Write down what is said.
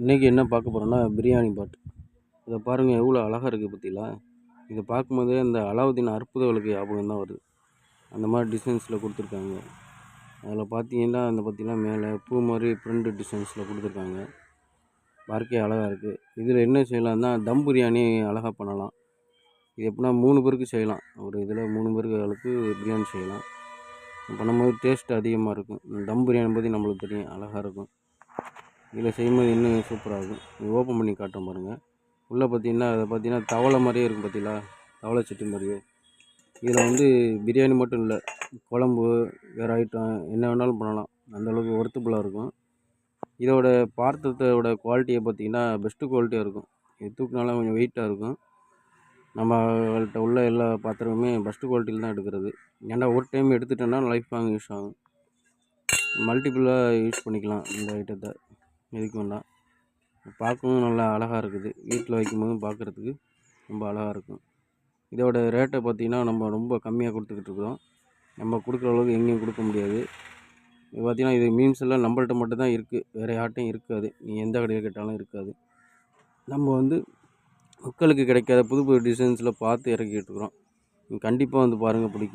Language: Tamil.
இன்றைக்கி என்ன பார்க்க போகிறோன்னா பிரியாணி பாட். இதை பாருங்கள் எவ்வளோ அழகாக இருக்குது பார்த்தீங்களா இதை பார்க்கும்போதே அந்த அலாவுதீன் அற்புத விளக்கு ஞாபகம் தான் வருது. அந்த மாதிரி டிசைன்ஸில் கொடுத்துருக்காங்க. அதில் பார்த்தீங்கன்னா அந்த பற்றிலாம் மேலே பூ மாதிரி பிரிண்ட் டிசைன்ஸில் கொடுத்துருக்காங்க. பார்க்கே அழகாக இருக்குது இதில் என்ன செய்யலாம்னா தம் பிரியாணி அழகாக பண்ணலாம். இது எப்படின்னா மூணு பேருக்கு செய்யலாம். ஒரு இதில் மூணு பேருக்கு அளவுக்கு பிரியாணி செய்யலாம். பண்ணும்போது டேஸ்ட் அதிகமாக இருக்கும். தம் பிரியாணி பற்றி நம்மளுக்கு தெரியும். அழகாக இருக்கும். இதில் செய்யும்போது இன்னும் சூப்பராக இருக்கும். இது ஓப்பன் பண்ணி காட்டும் பாருங்கள் உள்ளே பார்த்தீங்கன்னா அதை பார்த்தீங்கன்னா தவளை மாதிரியே இருக்கும் பார்த்தீங்களா? தவளை சட்டி மாதிரியே. இதில் வந்து பிரியாணி மட்டும் இல்லை குழம்பு வேறு ஐட்டம் என்ன வேணாலும் பண்ணலாம். அந்தளவுக்கு ஒர்த்தபுளாக இருக்கும். இதோட பாத்திரத்தோட குவாலிட்டியை பார்த்தீங்கன்னா பெஸ்ட்டு குவாலிட்டியாக இருக்கும். இது தூக்குனாலும் கொஞ்சம் வெயிட்டாக இருக்கும். நம்மள்கிட்ட உள்ள எல்லா பாத்திரமுமே பெஸ்ட்டு குவாலிட்டியில் தான் எடுக்கிறது. ஏன்னா ஒரு டைம் எடுத்துட்டோன்னா லைஃப் லாங் யூஸ் ஆகும். மல்டிப்புளாக யூஸ் பண்ணிக்கலாம் இந்த ஐட்டத்தை எதுக்கு வேண்டாம். பார்க்கவும் நல்லா அழகாக இருக்குது. வீட்டில் வைக்கும்போதும் பார்க்குறதுக்கு ரொம்ப அழகாக இருக்கும். இதோட ரேட்டை பார்த்திங்கன்னா நம்ம ரொம்ப கம்மியாக கொடுத்துக்கிட்டு இருக்கிறோம். நம்ம கொடுக்குற அளவுக்கு எங்கேயும் கொடுக்க முடியாது. இது பார்த்திங்கன்னா இது மீன்ஸ் எல்லாம் நம்மள்கிட்ட மட்டும் தான் இருக்குது வேறு யார்ட்டையும் இருக்காது. நீ எந்த கடையில் கேட்டாலும் இருக்காது. நம்ம வந்து மக்களுக்கு கிடைக்காத புது புது டிசைன்ஸில் பார்த்து இறக்கிட்டு இருக்கிறோம். கண்டிப்பாக வந்து பாருங்கள் பிடிக்கும்.